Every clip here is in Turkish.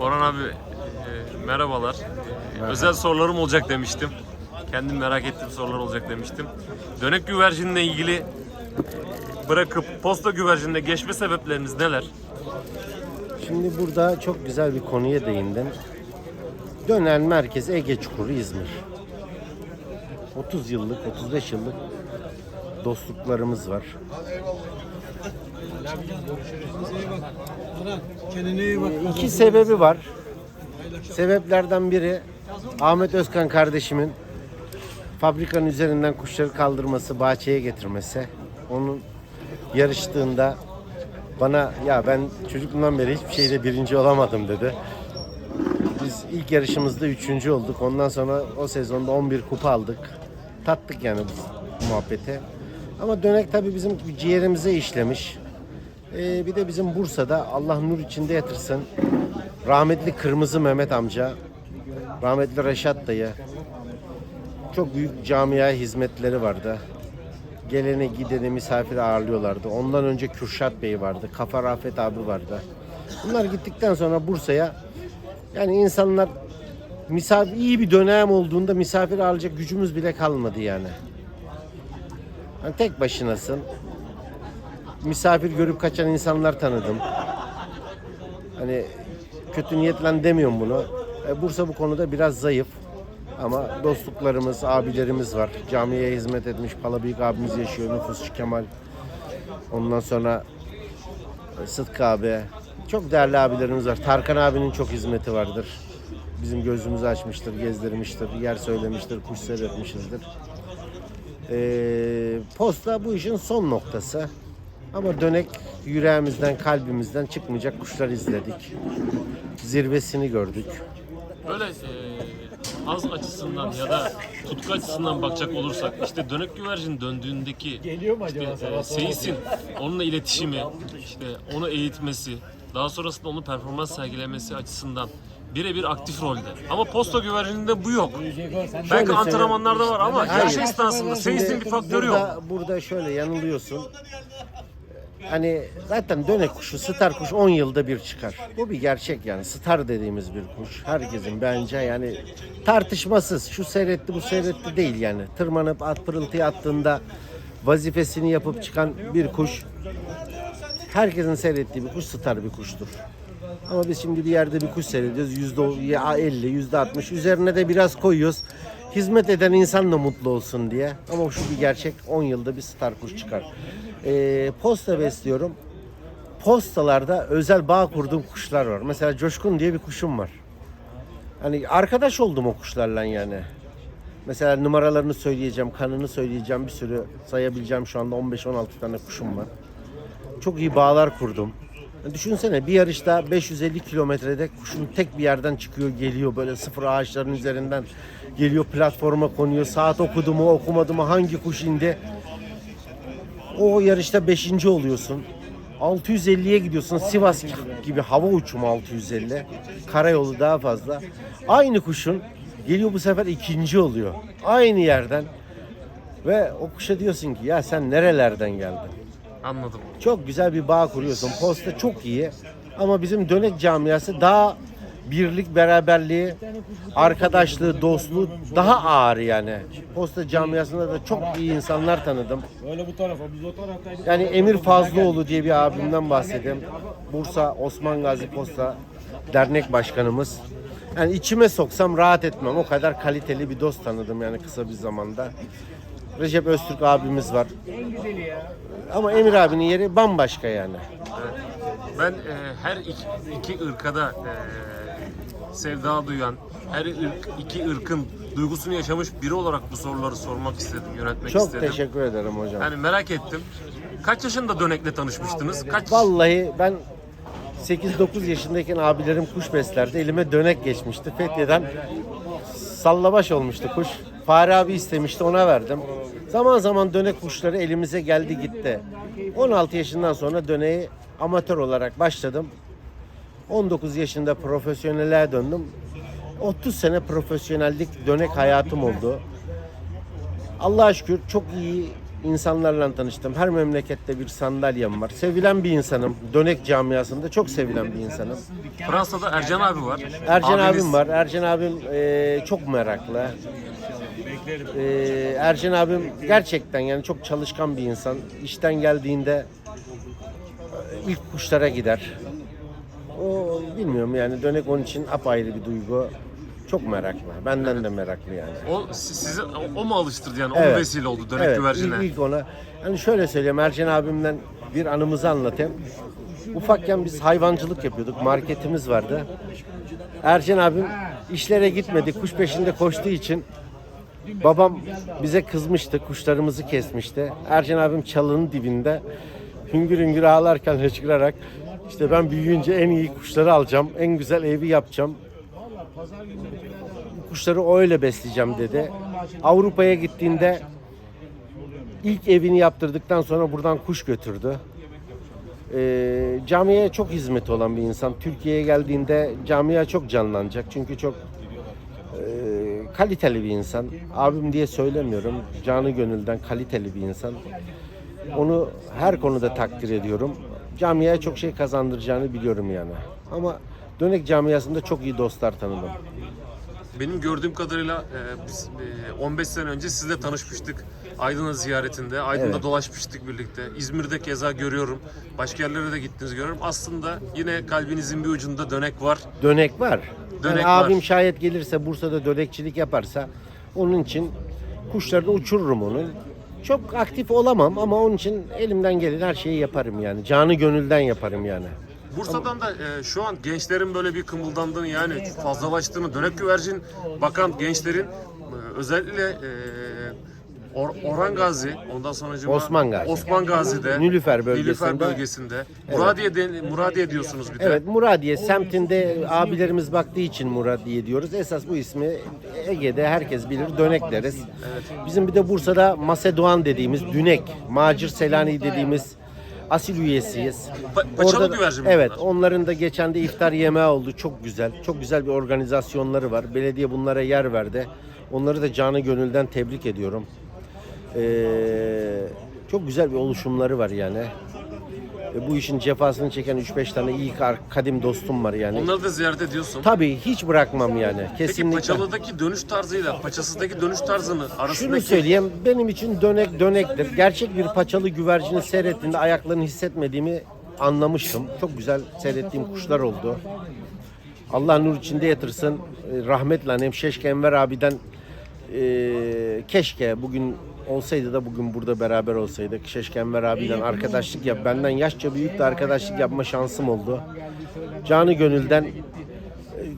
Orhan abi e, merhabalar. E, özel sorularım olacak demiştim. Kendim merak ettiğim sorular olacak demiştim. Dönek güvercinle ilgili e, bırakıp posta güvercinine geçme sebepleriniz neler? Şimdi burada çok güzel bir konuya değindin. Dönen merkez Ege Çukuru İzmir. 30 yıllık, 35 yıllık dostluklarımız var. İki sebebi var. Sebeplerden biri Ahmet Özkan kardeşimin fabrikanın üzerinden kuşları kaldırması, bahçeye getirmesi. Onun yarıştığında bana ya ben çocukluğumdan beri hiçbir şeyde birinci olamadım dedi. Biz ilk yarışımızda üçüncü olduk. Ondan sonra o sezonda 11 kupa aldık. Tattık yani bu muhabbete. Ama dönek tabii bizim ciğerimize işlemiş. Ee, bir de bizim Bursa'da Allah nur içinde yatırsın. Rahmetli Kırmızı Mehmet amca, rahmetli Reşat dayı. Çok büyük camiaya hizmetleri vardı. Geleni gideni misafir ağırlıyorlardı. Ondan önce Kürşat Bey vardı. Kafa Rafet abi vardı. Bunlar gittikten sonra Bursa'ya yani insanlar misafir iyi bir dönem olduğunda misafir ağırlayacak gücümüz bile kalmadı yani. Yani tek başınasın. Misafir görüp kaçan insanlar tanıdım. Hani kötü niyetle demiyorum bunu. E, Bursa bu konuda biraz zayıf. Ama dostluklarımız, abilerimiz var. Camiye hizmet etmiş Palabıyık abimiz yaşıyor. Nüfusçu Kemal. Ondan sonra Sıtkı abi. Çok değerli abilerimiz var. Tarkan abinin çok hizmeti vardır. Bizim gözümüzü açmıştır, gezdirmiştir, yer söylemiştir, kuş seyretmişizdir. Ee, posta bu işin son noktası. Ama dönek yüreğimizden, kalbimizden çıkmayacak kuşlar izledik. Zirvesini gördük. Böyle e, az açısından ya da tutku açısından bakacak olursak işte dönek güvercin döndüğündeki işte, e, seyisin onunla iletişimi, işte onu eğitmesi, daha sonrasında onu performans sergilemesi açısından birebir aktif rolde. Ama posta güvercininde bu yok. Belki Şöyle antrenmanlarda var ama Hayır. yarış esnasında seyisin bir faktörü yok. burada şöyle yanılıyorsun. Hani zaten dönek kuşu, star kuş 10 yılda bir çıkar. Bu bir gerçek yani. Star dediğimiz bir kuş. Herkesin bence yani tartışmasız. Şu seyretti, bu seyretti değil yani. Tırmanıp at pırıltıya attığında vazifesini yapıp çıkan bir kuş. Herkesin seyrettiği bir kuş star bir kuştur. Ama biz şimdi bir yerde bir kuş seyrediyoruz. Yüzde elli, yüzde altmış. Üzerine de biraz koyuyoruz. Hizmet eden insan da mutlu olsun diye. Ama şu bir gerçek 10 yılda bir star kuş çıkar. Ee, posta besliyorum. Postalarda özel bağ kurduğum kuşlar var. Mesela Coşkun diye bir kuşum var. Hani arkadaş oldum o kuşlarla yani. Mesela numaralarını söyleyeceğim, kanını söyleyeceğim bir sürü sayabileceğim şu anda 15-16 tane kuşum var. Çok iyi bağlar kurdum. Düşünsene bir yarışta 550 kilometrede kuşun tek bir yerden çıkıyor geliyor böyle sıfır ağaçların üzerinden geliyor platforma konuyor. Saat okudu mu okumadı mı hangi kuş indi. O yarışta 5. oluyorsun. 650'ye gidiyorsun. Sivas gibi hava uçumu 650. Karayolu daha fazla. Aynı kuşun geliyor bu sefer ikinci oluyor. Aynı yerden. Ve o kuşa diyorsun ki ya sen nerelerden geldin? Anladım. Çok güzel bir bağ kuruyorsun. Posta çok iyi. Ama bizim dönek camiası daha birlik, beraberliği, arkadaşlığı, dostluğu daha ağır yani. Posta camiasında da çok iyi insanlar tanıdım. Öyle bu tarafa biz o taraftaydık. Yani Emir Fazlıoğlu diye bir abimden bahsedeyim. Bursa Osman Gazi Posta Dernek Başkanımız. Yani içime soksam rahat etmem. O kadar kaliteli bir dost tanıdım yani kısa bir zamanda. Recep Öztürk abimiz var. Ama Emir abinin yeri bambaşka yani. Ben e, her iki, iki ırkada e, sevda duyan, her ırk, iki ırkın duygusunu yaşamış biri olarak bu soruları sormak istedim, yönetmek Çok istedim. teşekkür ederim hocam. Yani merak ettim. Kaç yaşında dönekle tanışmıştınız? Kaç? Vallahi ben 8-9 yaşındayken abilerim kuş beslerdi. Elime dönek geçmişti. Fethiye'den sallabaş olmuştu kuş. Fare abi istemişti ona verdim. Zaman zaman dönek kuşları elimize geldi gitti. 16 yaşından sonra döneği amatör olarak başladım. 19 yaşında profesyonelliğe döndüm. 30 sene profesyonellik dönek hayatım oldu. Allah'a şükür çok iyi insanlarla tanıştım. Her memlekette bir sandalyem var. Sevilen bir insanım. Dönek camiasında çok sevilen bir insanım. Fransa'da Ercan abi var. Ercan Abiniz- abim var. Ercan abim eee, çok meraklı. Eee, Ercan abim gerçekten yani çok çalışkan bir insan. İşten geldiğinde e, ilk kuşlara gider. O bilmiyorum yani dönek onun için apayrı bir duygu. Çok meraklı. Benden de meraklı yani. O si- sizi o, o mu alıştırdı yani? O mu vesile oldu dönek evet, güvercine? Ilk, ilk ona. Hani şöyle söyleyeyim Ercan abimden bir anımızı anlatayım. Ufakken biz hayvancılık yapıyorduk. Marketimiz vardı. Ercan abim işlere gitmedi. Kuş peşinde koştuğu için babam bize kızmıştı. Kuşlarımızı kesmişti. Ercan abim çalının dibinde hüngür hüngür ağlarken hıçkırarak işte ben büyüyünce en iyi kuşları alacağım. En güzel evi yapacağım. Kuşları öyle besleyeceğim dedi. Avrupa'ya gittiğinde ilk evini yaptırdıktan sonra buradan kuş götürdü. Ee, camiye çok hizmeti olan bir insan. Türkiye'ye geldiğinde camia çok canlanacak. Çünkü çok e, kaliteli bir insan. Abim diye söylemiyorum. Canı gönülden kaliteli bir insan. Onu her konuda takdir ediyorum. Camiye çok şey kazandıracağını biliyorum yani. Ama Dönek camiasında çok iyi dostlar tanıdım. Benim gördüğüm kadarıyla e, biz e, 15 sene önce sizle tanışmıştık. Aydın'ın ziyaretinde. Aydın'da Evet. dolaşmıştık birlikte. İzmir'de keza görüyorum. Başka yerlere de gittiniz görüyorum. Aslında yine kalbinizin bir ucunda dönek var. Dönek var. Dönek Yani var. abim şayet gelirse Bursa'da dönekçilik yaparsa onun için kuşları da uçururum onu. Çok aktif olamam ama onun için elimden gelen her şeyi yaparım yani. Canı gönülden yaparım yani. Bursa'dan da e, şu an gençlerin böyle bir kımıldandığını yani fazlalaştığını, dönek güvercin bakan gençlerin e, özellikle e, Or- Orhan Gazi, ondan sonra Osman Gazi. Osman Gazi'de, Nilüfer bölgesinde. Nilüfer bölgesinde. Muradiye, de- Muradiye diyorsunuz bir de. Evet Muradiye semtinde abilerimiz baktığı için Muradiye diyoruz. Esas bu ismi Ege'de herkes bilir dönek deriz. Bizim bir de Bursa'da Masedoğan dediğimiz dünek, Macir Selani dediğimiz asil üyesiyiz. Pa- paçalı Orada da- güvercin Evet bunlar? onların da geçen de iftar yemeği oldu. Çok güzel. Çok güzel bir organizasyonları var. Belediye bunlara yer verdi. Onları da canı gönülden tebrik ediyorum. Ee, çok güzel bir oluşumları var yani. E, bu işin cefasını çeken 3-5 tane iyi kar- kadim dostum var yani. Onları da ziyaret ediyorsun. Tabii hiç bırakmam yani. Peki Kesinlikle. paçalıdaki dönüş tarzıyla paçasızdaki dönüş tarzını Şunu arasındaki söyleyeyim benim için dönek dönektir. Gerçek bir paçalı güvercini seyrettiğimde ayaklarını hissetmediğimi anlamıştım. Çok güzel seyrettiğim kuşlar oldu. Allah nur içinde yatırsın. E, Rahmetle annem Şeşke Enver abiden e, keşke bugün olsaydı da bugün burada beraber olsaydık. Şeşke Enver abiden arkadaşlık yap. Benden yaşça büyük de arkadaşlık yapma şansım oldu. Canı gönülden e,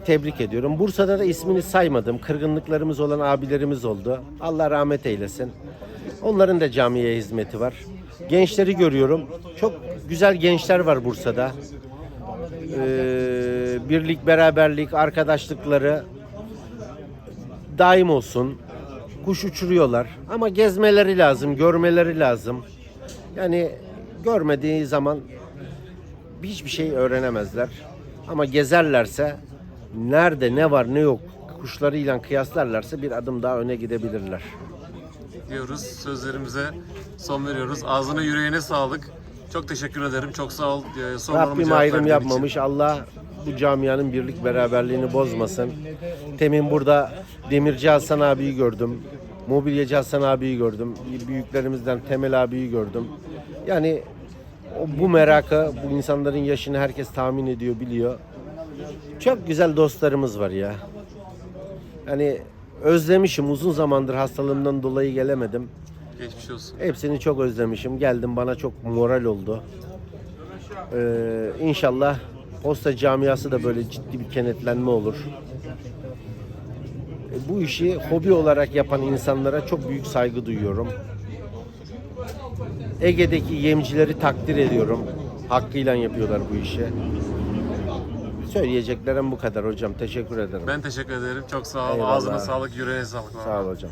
tebrik ediyorum. Bursa'da da ismini saymadım. Kırgınlıklarımız olan abilerimiz oldu. Allah rahmet eylesin. Onların da camiye hizmeti var. Gençleri görüyorum. Çok güzel gençler var Bursa'da. Ee, birlik, beraberlik, arkadaşlıkları daim olsun. Kuş uçuruyorlar. Ama gezmeleri lazım, görmeleri lazım. Yani görmediği zaman hiçbir şey öğrenemezler. Ama gezerlerse nerede ne var ne yok kuşlarıyla kıyaslarlarsa bir adım daha öne gidebilirler. diyoruz. Sözlerimize son veriyoruz. Ağzına yüreğine sağlık. Çok teşekkür ederim. Çok sağ ol. Ee, sorularıma Rabbim ayrım verdiğin için. yapmamış. Allah bu camianın birlik beraberliğini bozmasın. Temin burada Demirci Hasan abiyi gördüm. Mobilyacı Hasan abiyi gördüm. Büyüklerimizden Temel abiyi gördüm. Yani o, bu merakı, bu insanların yaşını herkes tahmin ediyor, biliyor. Çok güzel dostlarımız var ya. Yani özlemişim. Uzun zamandır hastalığımdan dolayı gelemedim. Geçmiş olsun. Hepsini çok özlemişim. Geldim bana çok moral oldu. Ee, inşallah posta camiası da böyle ciddi bir kenetlenme olur. E, bu işi hobi olarak yapan insanlara çok büyük saygı duyuyorum. Ege'deki yemcileri takdir ediyorum. Hakkıyla yapıyorlar bu işi. Söyleyeceklerim bu kadar hocam. Teşekkür ederim. Ben teşekkür ederim. Çok sağ ol. Eyvallah. Ağzına sağlık, yüreğine sağlık. Sağ ol hocam.